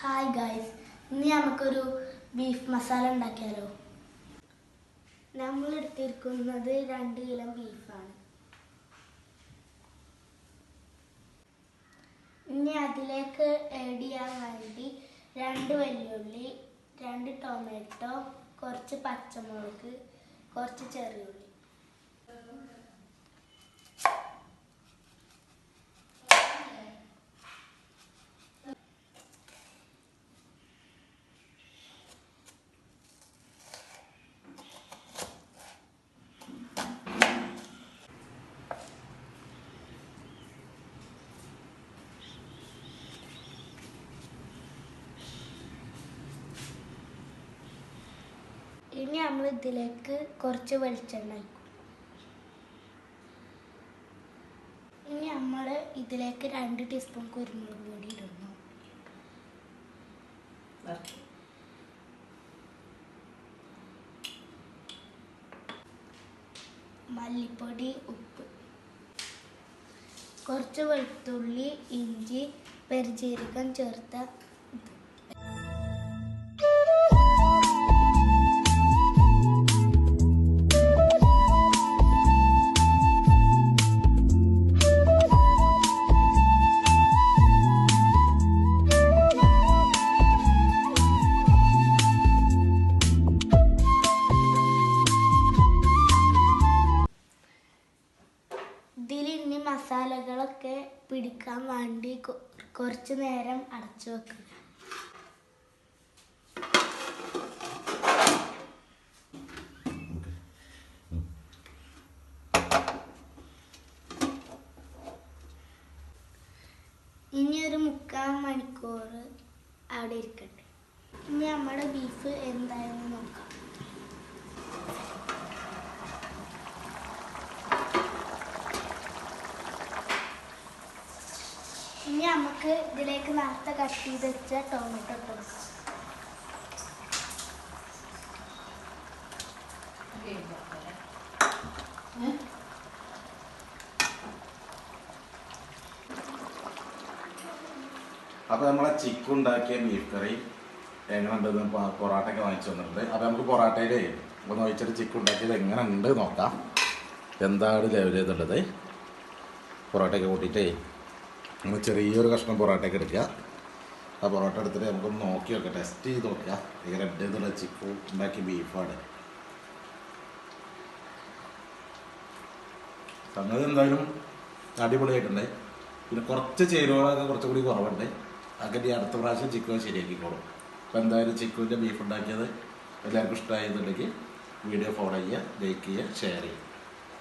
Hi guys ഇന്ന് നമുക്കൊരു beef masala ഉണ്ടാക്കിയാലോ? നമ്മൾ എടുത്തിരിക്കുന്നത് രണ്ട് കിലോ ബീഫാണ് ഇനി അതിലേക്ക് ആഡ് ചെയ്യാൻ വേണ്ടി രണ്ട് വെല്ലുള്ളി രണ്ട് ടൊമാറ്റോ കുറച്ച് പച്ചമുളക് കുറച്ച് ചെറിയുള്ളി. ഇനി നമ്മൾ ഇതിലേക്ക് കുറച്ച് വെളിച്ചെണ്ണ വയ്ക്കും ഇനി നമ്മൾ ഇതിലേക്ക് രണ്ട് ടീസ്പൂൺ കുരുമുളക് പൊടി ഇടുന്നു. മല്ലിപ്പൊടി ഉപ്പ്. കുറച്ച് വെളുത്തുള്ളി ഇഞ്ചി പെരുജീരകം ചേർത്ത ഇതിൽ ഇനി മസാലകളൊക്കെ പിടിക്കാൻ വേണ്ടി കുറച്ചു നേരം അടച്ചു വെക്കുക. ഇനി ഒരു മുക്കാൽ മണിക്കൂർ അവിടെ ഇരിക്കട്ടെ. ഇനി നമ്മുടെ ബീഫ് എന്തായെന്ന് നോക്കാം ഇനി നമുക്ക് ഇതിലേക്ക് നേരത്തെ കട്ട് ചെയ്ത് വെച്ച ടൊമാറ്റോ ഇട്ട് കൊടുക്കാം. അപ്പോൾ നമ്മളെ ചിക്കൻ ഉണ്ടാക്കിയ ബീഫ് കറി എങ്ങനെയുണ്ട് പൊറാട്ട ഒക്കെ വാങ്ങിച്ചു വന്നിട്ടുണ്ട്. അപ്പോൾ നമുക്ക് പൊറാട്ടയിലേ ഒന്ന് ഒഴിച്ചിട്ട് ചിക്കൻ ഉണ്ടാക്കിയത് എങ്ങനെ ഉണ്ട് നോക്കാം. എന്താണ് ലെവൽ ചെയ്തുള്ളത് പൊറോട്ടയൊക്കെ കൂട്ടിയിട്ടേ. നമ്മൾ ചെറിയൊരു കഷ്ണം പൊറോട്ടയൊക്കെ എടുക്കുക. ആ പൊറോട്ട എടുത്തിട്ട് നമുക്കൊന്ന് നോക്കി നോക്കാം. ടെസ്റ്റ് ചെയ്ത് നോക്കാം. ഈ റെഡ് ചെയ്തുള്ള ചിക്കു ഉണ്ടാക്കിയ ബീഫാണ് സംഗതി എന്തായാലും അടിപൊളിയായിട്ടുണ്ട്. പിന്നെ കുറച്ച് ചേരുവകളൊക്കെ കുറച്ചുകൂടി കുറവുണ്ട്. അങ്ങനെ ഈ അടുത്ത പ്രാവശ്യം ചിക്കൻ ശരിയാക്കിക്കോളും. അപ്പോൾ എന്തായാലും ചിക്കുവിന്റെ ബീഫ് ഉണ്ടാക്കിയത് എല്ലാവർക്കും ഇഷ്ടമായെന്നുണ്ടെങ്കിൽ വീഡിയോ ഫോളോ ചെയ്യുക ലൈക്ക് ചെയ്യുക ഷെയർ ചെയ്യുക.